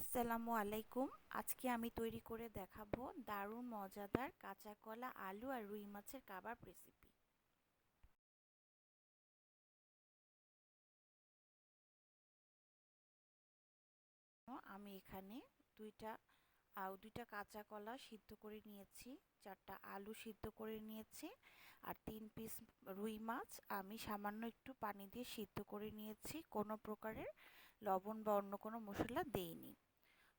আসসালামু আলাইকুম। আজকে আমি তৈরি করে দেখাবো দারুণ, মজাদার কাঁচা কলা, আলু আর রুই মাছের কাবাব রেসিপি আমি এখানে দুইটা দুইটা কাঁচা কলা সিদ্ধ করে নিয়েছি, চারটা আলু সিদ্ধ করে নিয়েছি, আর তিন পিস রুই মাছ আমি সামান্য একটু পানি দিয়ে সিদ্ধ করে নিয়েছি। কোনো প্রকারের লবণ বা অন্য কোনো মশলা দেইনি।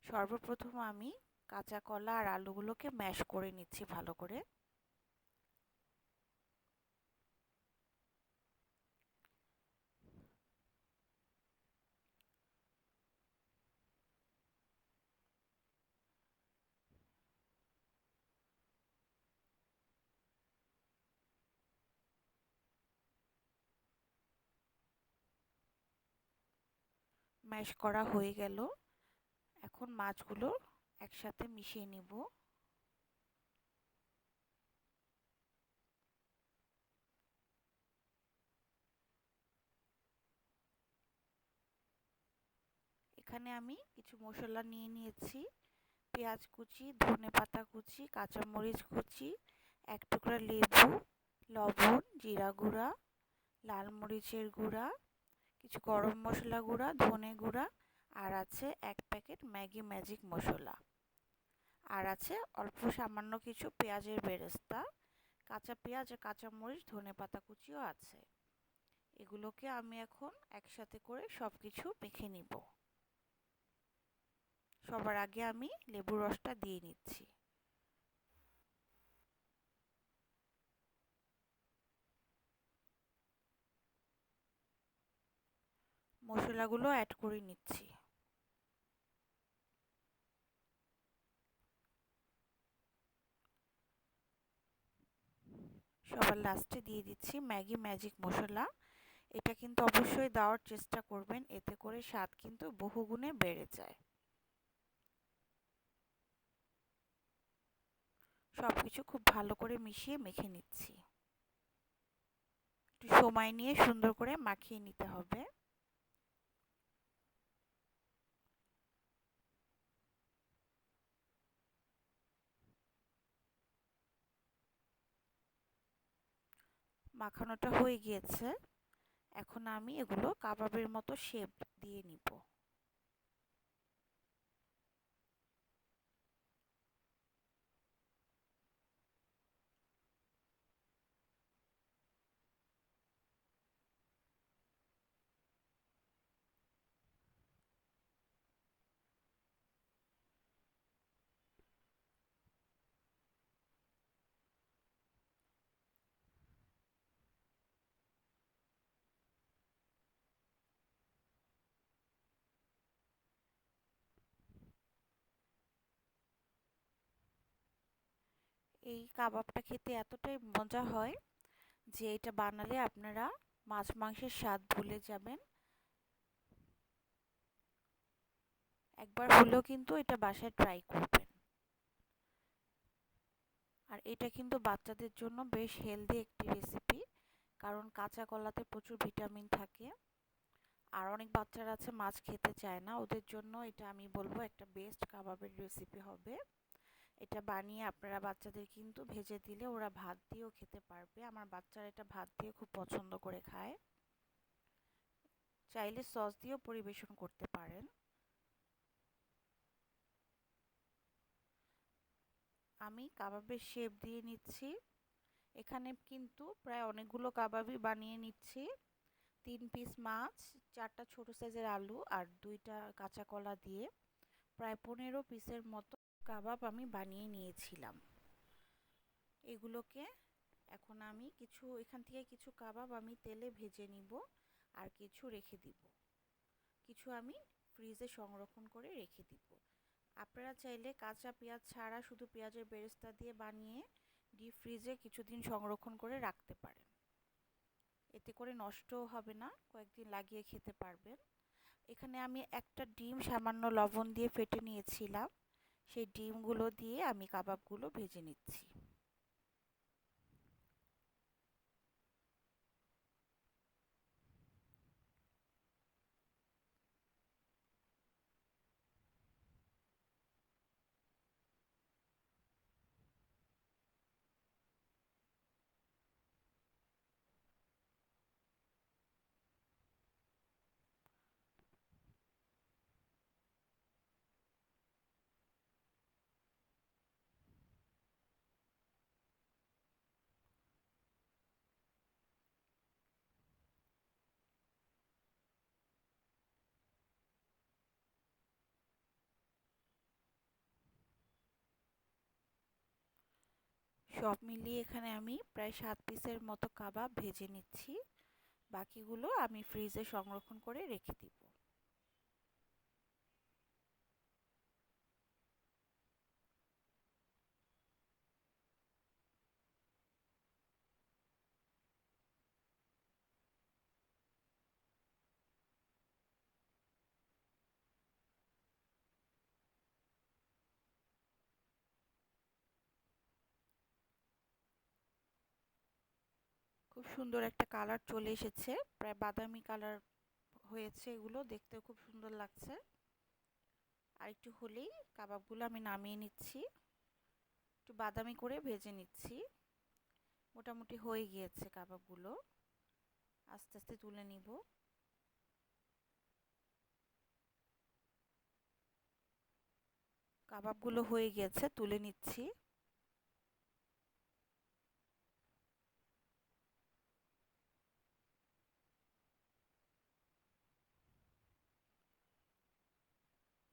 সর্বপ্রথম আমি কাঁচা কলা আর আলুগুলোকে ম্যাশ করে নিচ্ছি ভালো করে। ম্যাশ করা হয়ে গেল। এখন মাছগুলো একসাথে মিশিয়ে নিব। এখানে আমি কিছু মশলা নিয়ে নিয়েছি। পেঁয়াজ কুচি, ধনে পাতা কুচি, কাঁচামরিচ কুচি, এক টুকরা লেবু, লবণ, জিরা গুঁড়া, লাল মরিচের গুঁড়া, কিছু গরম মশলা গুঁড়া, ধনে গুঁড়া আর আছে এক প্যাকেট ম্যাগি ম্যাজিক মশলা। আর আছে অল্প সামান্য কিছু পেঁয়াজের বেরেস্তা, কাঁচা পেঁয়াজ আর কাঁচা মরিচ, ধনে পাতা কুচিও আছে। এগুলোকে আমি এখন একসাথে করে সব কিছু মেখে নিব। সবার আগে আমি লেবুর রসটা দিয়ে নিচ্ছি। মশলাগুলো অ্যাড করে নিচ্ছি। সবার লাস্টে দিয়ে দিচ্ছি ম্যাগি ম্যাজিক মশলা। এটা কিন্তু অবশ্যই দেওয়ার চেষ্টা করবেন, এতে করে স্বাদ কিন্তু বহুগুণে বেড়ে যায়। সব কিছু খুব ভালো করে মিশিয়ে মেখে নিচ্ছি। একটু সময় নিয়ে সুন্দর করে মাখিয়ে নিতে হবে। মাখানোটা হয়ে গিয়েছে। এখন আমি এগুলো কাবাবের মতো শেপ দিয়ে নিব। এই কাবাবটা খেতে এতটাই মজা হয় যে এটা বানালে আপনারা মাছ মাংসের স্বাদ ভুলে যাবেন। একবার হলেও কিন্তু এটা বাসায় ট্রাই করবেন। আর এটা কিন্তু বাচ্চাদের জন্য বেশ হেলদি একটি রেসিপি কারণ কাঁচা কলাতে প্রচুর ভিটামিন থাকে। আর অনেক বাচ্চারা আছে মাছ খেতে চায় না, ওদের জন্য এটা আমি বলব একটা বেস্ট কাবাবের রেসিপি হবে। এটা বানিয়ে আপনারা বাচ্চাদের কিন্তু ভেজে দিলে ওরা ভাত দিয়েও খেতে পারবে। আমার বাচ্চারা এটা ভাত দিয়ে খুব পছন্দ করে খায়। চাইলে সস দিয়েও পরিবেশন করতে পারেন। আমি কাবাবের শেপ দিয়ে নিচ্ছি। এখানে কিন্তু প্রায় অনেকগুলো কাবাবই বানিয়ে নিচ্ছি। তিন পিস মাছ, চারটা ছোট সাইজের আলু আর দুইটা কাঁচা কলা দিয়ে। প্রায় পনেরো পিসের মতো কাবাব আমি বানিয়ে নিয়েছিলাম। এগুলোকে এখন আমি কিছু, এখান থেকে কিছু কাবাব আমি তেলে ভেজে নিব আর কিছু রেখে দিব। কিছু আমি ফ্রিজে সংরক্ষণ করে রেখে দিব। আপনারা চাইলে কাঁচা পেঁয়াজ ছাড়া শুধু পেঁয়াজের বেরেস্তা দিয়ে বানিয়ে ডিপ ফ্রিজে কিছুদিন সংরক্ষণ করে রাখতে পারেন। এতে করে নষ্টও হবে না, কয়েকদিন লাগিয়ে খেতে পারবেন। এখানে আমি একটা ডিম সামান্য লবণ দিয়ে ফেটে নিয়েছিলাম। সেই ডিমগুলো দিয়ে আমি কাবাবগুলো ভেজে নিচ্ছি। সব মিলিয়ে এখানে আমি প্রায় সাত পিসের মতো কাবাব ভেজে নিচ্ছি। বাকিগুলো আমি ফ্রিজে সংরক্ষণ করে রেখে দিব খুব সুন্দর একটা কালার চলে এসেছে। প্রায় বাদামি কালার হয়েছে এগুলো, দেখতেও খুব সুন্দর লাগছে। আর একটু হলেই কাবাবগুলো আমি নামিয়ে নিচ্ছি। একটু বাদামি করে ভেজে নিচ্ছি। মোটামুটি হয়ে গিয়েছে কাবাবগুলো। আস্তে আস্তে তুলে নিব। কাবাবগুলো হয়ে গিয়েছে, তুলে নিচ্ছি।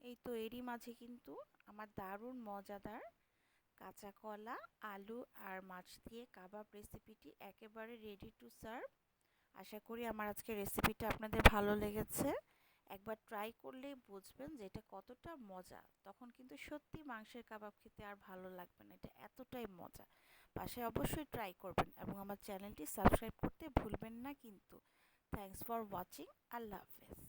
এই তো এরই মাঝে কিন্তু আমার দারুণ মজাদার কাঁচা কলা, আলু আর মাছ দিয়ে কাবাব রেসিপিটি একেবারে রেডি টু সার্ভ আশা করি আমার আজকে রেসিপিটা আপনাদের ভালো লেগেছে। একবার ট্রাই করলেই বুঝবেন যে এটা কতটা মজা। তখন কিন্তু সত্যি মাংসের কাবাব খেতে আর ভালো লাগবে না, এটা এতটাই মজা। বাসায় অবশ্যই ট্রাই করবেন এবং আমার চ্যানেলটি সাবস্ক্রাইব করতে ভুলবেন না কিন্তু। থ্যাংকস ফর ওয়াচিং আল্লাহ হাফেজ।